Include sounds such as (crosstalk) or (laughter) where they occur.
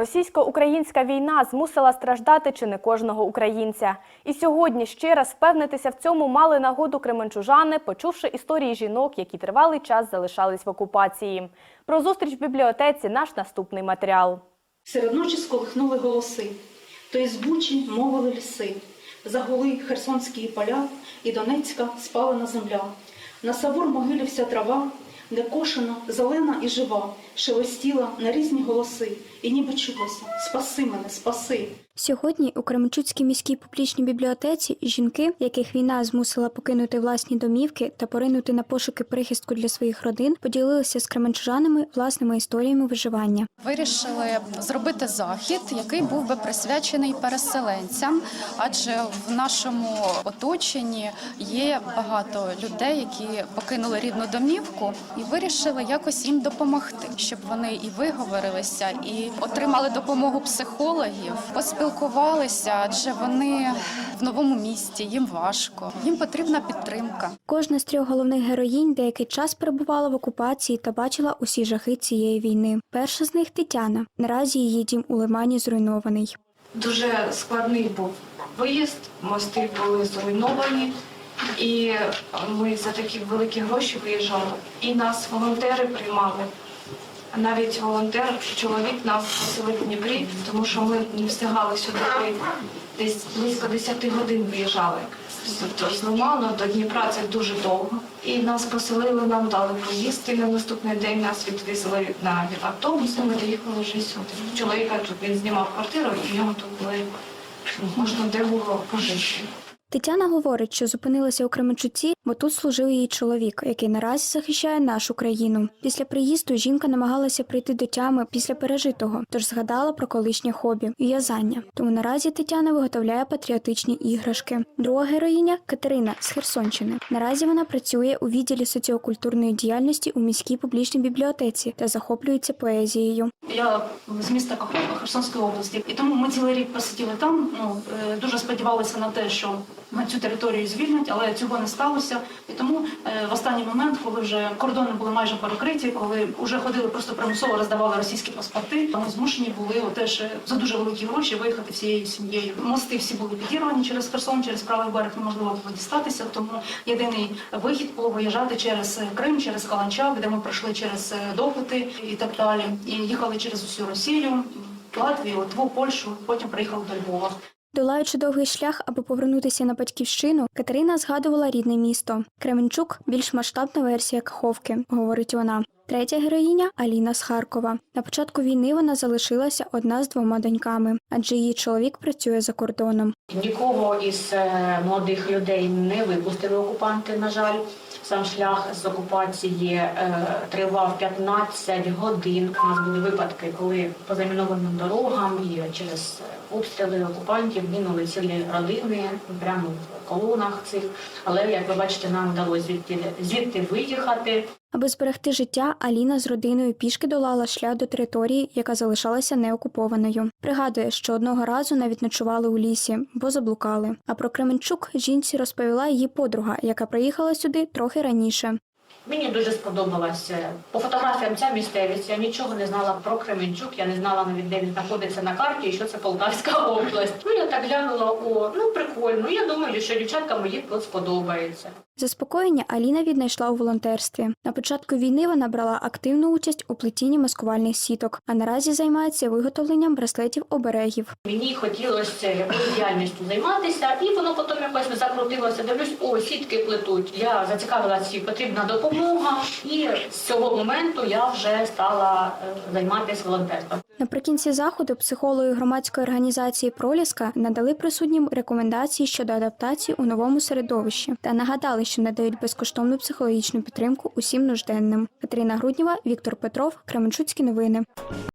Російсько-українська війна змусила страждати чи не кожного українця. І сьогодні ще раз впевнитися в цьому мали нагоду кременчужани, почувши історії жінок, які тривалий час залишались в окупації. Про зустріч в бібліотеці наш наступний матеріал. Серед ночі сколихнули голоси, то із бучі мовили ліси, загули херсонські поля, і Донецька спалена земля. На савур могилі вся трава, де кошена, зелена і жива, шелестіла на різні голоси, і ніби чулося Спаси мене, спаси. Сьогодні у Кременчуцькій міській публічній бібліотеці жінки, яких війна змусила покинути власні домівки та поринути на пошуки прихистку для своїх родин, поділилися з кременчужанами власними історіями виживання. Вирішили зробити захід, який був би присвячений переселенцям, адже в нашому оточенні є багато людей, які покинули рідну домівку, і вирішили якось їм допомогти, щоб вони і виговорилися, і отримали допомогу психологів, поспілкувалися, адже вони в новому місті, їм важко, їм потрібна підтримка. Кожна з трьох головних героїнь деякий час перебувала в окупації та бачила усі жахи цієї війни. Перша з них Тетяна. Наразі її дім у Лимані зруйнований. Дуже складний був виїзд, мости були зруйновані, і ми за такі великі гроші виїжджали. І нас волонтери приймали. Навіть волонтер, чоловік нас поселив в Дніпрі, тому що ми не встигали сюди. Десь близько 10 годин виїжджали. Тобто з Лиману до Дніпра це дуже довго. І нас поселили, нам дали поїсти. На наступний день нас відвезли на автобус, і ми доїхали вже сюди. Чоловіка тут він знімав квартиру, і в нього тут були можна де було пожити. Тетяна говорить, що зупинилася у Кременчуці, бо тут служив її чоловік, який наразі захищає нашу країну. Після приїзду жінка намагалася прийти до тями після пережитого, тож згадала про колишнє хобі в'язання. Тому наразі Тетяна виготовляє патріотичні іграшки. Друга героїня Катерина з Херсонщини. Наразі вона працює у відділі соціокультурної діяльності у міській публічній бібліотеці та захоплюється поезією. Я з міста Каховка Херсонської області, і тому ми цілий рік посиділи там. Ну е, дуже сподівалися на те, що цю територію звільнять, але цього не сталося. І тому е, в останній момент, коли вже кордони були майже перекриті, коли вже ходили просто примусово роздавали російські паспорти, ми змушені були теж за дуже великі гроші виїхати всією сім'єю. Мости всі були підірвані через Херсон, через правий берег неможливо було дістатися. Тому єдиний вихід було виїжджати через Крим, через Каланчак, де ми пройшли через е, Допити і так далі. І їхали через усю Росію, Латвію, Литву, Польщу. Потім приїхали до Львова. Долаючи довгий шлях, аби повернутися на батьківщину, Катерина згадувала рідне місто. Кременчук більш масштабна версія Каховки, говорить вона. Третя героїня Аліна з Харкова. На початку війни вона залишилася одна з двома доньками, адже її чоловік працює за кордоном. Нікого із е, молодих людей не випустили окупанти, на жаль. Сам шлях з окупації е, тривав 15 годин. У нас були випадки, коли по замінованим дорогам і через е, обстріли окупантів гинули цілі родини прямо в колонах цих. Але як ви бачите, нам вдалося звідти звідти виїхати. Аби зберегти життя, Аліна з родиною пішки долала шлях до території, яка залишалася неокупованою. Пригадує, що одного разу навіть ночували у лісі, бо заблукали. А про Кременчук жінці розповіла її подруга, яка приїхала сюди трохи раніше. Мені дуже сподобалася по фотографіям ця місцевість. Я нічого не знала про Кременчук, я не знала навіть де він знаходиться на карті, і що це Полтавська (laughs) область. Ну я так глянула, о, ну прикольно. Я думаю, що дівчаткам мої тут сподобається. Заспокоєння Аліна віднайшла у волонтерстві. На початку війни вона брала активну участь у плетінні маскувальних сіток, а наразі займається виготовленням браслетів оберегів. Мені хотілося якоюсь діяльністю займатися, і воно потім якось закрутилося. Дивлюсь, о, сітки плетуть. Я зацікавилася, потрібна допомога, і з цього моменту я вже стала е, займатися волонтерством. Наприкінці заходу психологи громадської організації Проліска надали присутнім рекомендації щодо адаптації у новому середовищі та нагадали, що надають безкоштовну психологічну підтримку усім нужденним. Катерина Грудніва, Віктор Петров, Кременчуцькі новини.